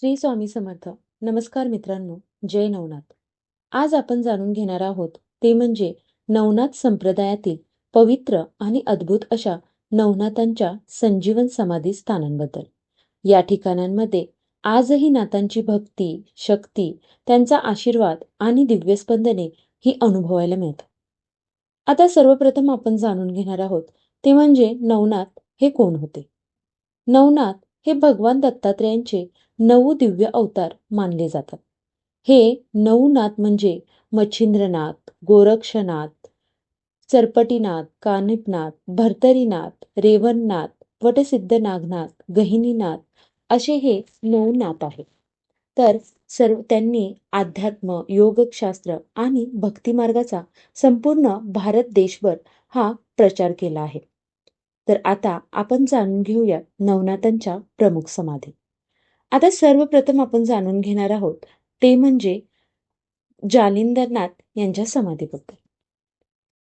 श्री स्वामी समर्थ. नमस्कार मित्रांनो जय नवनाथ. आज आपण जाणून घेणार आहोत ते म्हणजे नवनाथ संप्रदायातील पवित्र आणि अद्भुत अशा नवनाथांच्या संजीवन समाधी स्थानांबद्दल. या ठिकाणांमध्ये आजही नाथांची भक्ती शक्ती त्यांचा आशीर्वाद आणि दिव्यस्पंदने ही अनुभवायला मिळतात. आता सर्वप्रथम आपण जाणून घेणार आहोत ते म्हणजे नवनाथ हे कोण होते? नवनाथ हे भगवान दत्तात्रेयांचे नऊ दिव्य अवतार मानले जातात. हे नऊ नाथ म्हणजे मच्छिंद्रनाथ गोरक्षनाथ चरपटीनाथ कानिपनाथ भर्तरीनाथ रेवणनाथ वटसिद्ध नागनाथ गहिनीनाथ असे हे नऊ नाथ आहेत. तर सर्व त्यांनी अध्यात्म योगशास्त्र आणि भक्तिमार्गाचा संपूर्ण भारत देशभर हा प्रचार केला आहे. तर आता आपण जाणून घेऊया नवनाथांच्या प्रमुख समाधी. आता सर्वप्रथम आपण जाणून घेणार आहोत ते म्हणजे जालिंदरनाथ यांच्या समाधीबद्दल.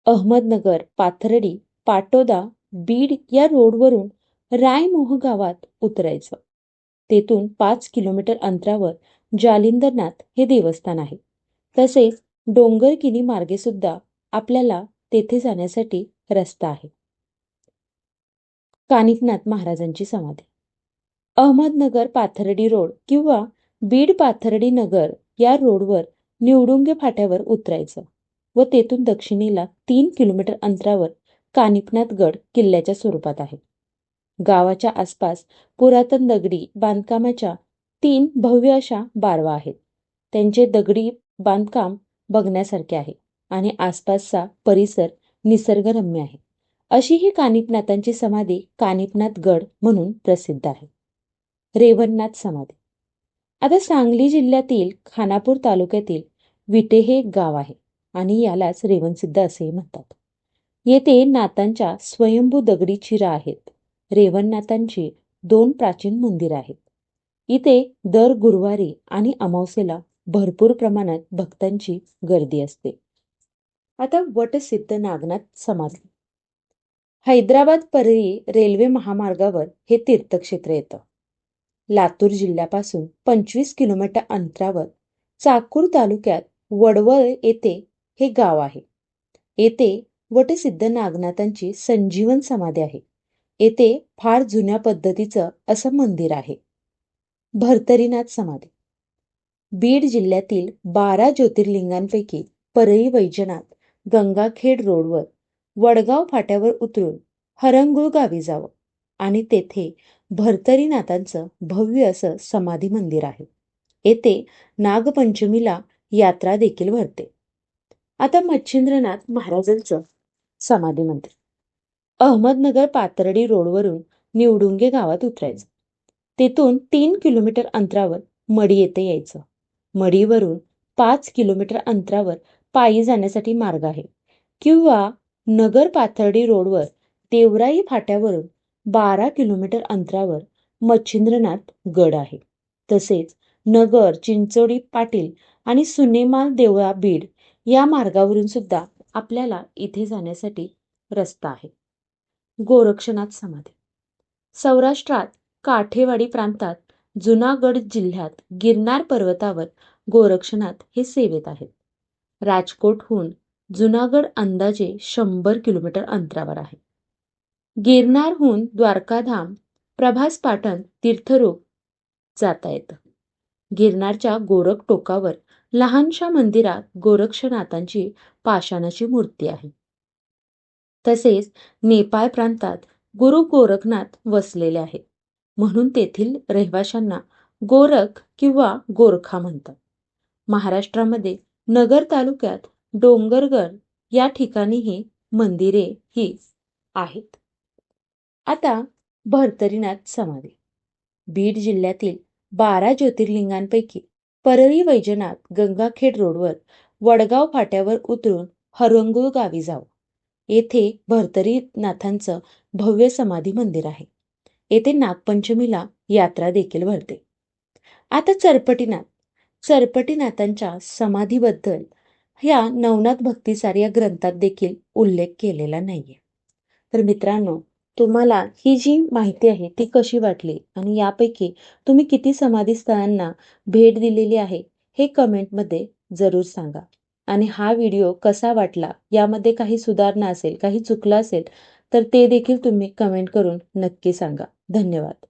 अहमदनगर पाथर्डी पाटोदा बीड या रोडवरून रायमोह गावात उतरायचं. तेथून पाच किलोमीटर अंतरावर जालिंदरनाथ हे देवस्थान आहे. तसेच डोंगरकिनी मार्गे सुद्धा आपल्याला तेथे जाण्यासाठी रस्ता आहे. कानिकनाथ महाराजांची समाधी. अहमदनगर पाथर्डी रोड किंवा बीड पाथर्डी नगर या रोडवर निवडुंगे फाट्यावर उतरायचं व तेथून दक्षिणेला तीन किलोमीटर अंतरावर कानिपनाथ गड किल्ल्याच्या स्वरूपात आहे. गावाच्या आसपास पुरातन दगडी बांधकामाच्या तीन भव्य अशा बारवा आहेत. त्यांचे दगडी बांधकाम बघण्यासारखे आहे आणि आसपासचा परिसर निसर्गरम्य आहे. अशी ही कानिपनाथांची समाधी कानिपनाथ गड म्हणून प्रसिद्ध आहे. रेवणनाथ समाधी. आता सांगली जिल्ह्यातील खानापूर तालुक्यातील विटे हे एक गाव आहे आणि यालाच रेवणसिद्ध असेही म्हणतात. येथे नाथांच्या स्वयंभू दगडी चिरा आहेत. रेवणनाथांची दोन प्राचीन मंदिर आहेत. इथे दर गुरुवारी आणि अमावस्येला भरपूर प्रमाणात भक्तांची गर्दी असते. आता वटसिद्ध नागनाथ समाधी. हैदराबाद परळी रेल्वे महामार्गावर हे तीर्थक्षेत्र येतं. लातूर जिल्ह्यापासून पंचवीस किलोमीटर अंतरावर चाकूर तालुक्यात वडवळ येथे हे गाव आहे. येथे वटसिद्ध नागनाथांची संजीवन समाधी आहे. येथे फार जुन्या पद्धतीचं असं मंदिर आहे. भरतरीनाथ समाधी. बीड जिल्ह्यातील बारा ज्योतिर्लिंगांपैकी परळी वैजनाथ गंगाखेड रोडवर वडगाव फाट्यावर उतरून हरंगुळ गावी जावं आणि तेथे भरतरीनाथांचं भव्य असं समाधी मंदिर आहे. येथे नागपंचमीला यात्रा देखील भरते. आता मच्छिंद्रनाथ महाराजांचं समाधी मंदिर. अहमदनगर पातर्डी रोडवरून निवडुंगे गावात उतरायचं. तेथून तीन किलोमीटर अंतरावर मडी येथे यायचं. मडीवरून पाच किलोमीटर अंतरावर पायी जाण्यासाठी मार्ग आहे. किंवा नगर पाथर्डी रोडवर देवराई फाट्यावरून बारा किलोमीटर अंतरावर मच्छिंद्रनाथ गड आहे. तसेच नगर चिंचोडी पाटील आणि सुनेमाल देवळा बीड या मार्गावरून सुद्धा आपल्याला इथे जाण्यासाठी रस्ता आहे. गोरक्षनाथ समाधी. सौराष्ट्रात काठेवाडी प्रांतात जुनागड जिल्ह्यात गिरनार पर्वतावर गोरक्षनाथ हे सेवेत आहेत. राजकोटहून जुनागड अंदाजे शंभर किलोमीटर अंतरावर आहे. गिरनारहून द्वारकाधाम प्रभास पाटण तीर्थरूप जाता येतं. गिरनारच्या गोरख टोकावर लहानशा मंदिरात गोरक्षनाथांची पाषाणाची मूर्ती आहे. तसेच नेपाळ प्रांतात गुरु गोरखनाथ वसलेले आहेत. म्हणून तेथील रहिवाशांना गोरख किंवा गोरखा म्हणतात. महाराष्ट्रामध्ये नगर तालुक्यात डोंगरगड या ठिकाणीही मंदिरे ही आहेत. आता भरतरीनाथ समाधी. बीड जिल्ह्यातील बारा ज्योतिर्लिंगांपैकी परळी वैजनाथ गंगाखेड रोडवर वडगाव फाट्यावर उतरून हरंगुळ गावी जावं येथे भरतरीनाथांचं भव्य समाधी मंदिर आहे. येथे नागपंचमीला यात्रा देखील भरते. आता चरपटीनाथ. चरपटीनाथांच्या समाधीबद्दल ह्या नवनाथ भक्तिसार या ग्रंथात देखील उल्लेख केलेला नाहीये. तर मित्रांनो तुम्हाला ही जी माहिती आहे ती कशी वाटली? आणि यापैकी तुम्ही किती समाधी स्थळांना भेट दिलेली आहे हे कमेंटमध्ये जरूर सांगा. आणि हा व्हिडिओ कसा वाटला यामध्ये काही सुधारणा असेल काही चुकलं असेल तर ते देखील तुम्ही कमेंट करून नक्की सांगा. धन्यवाद.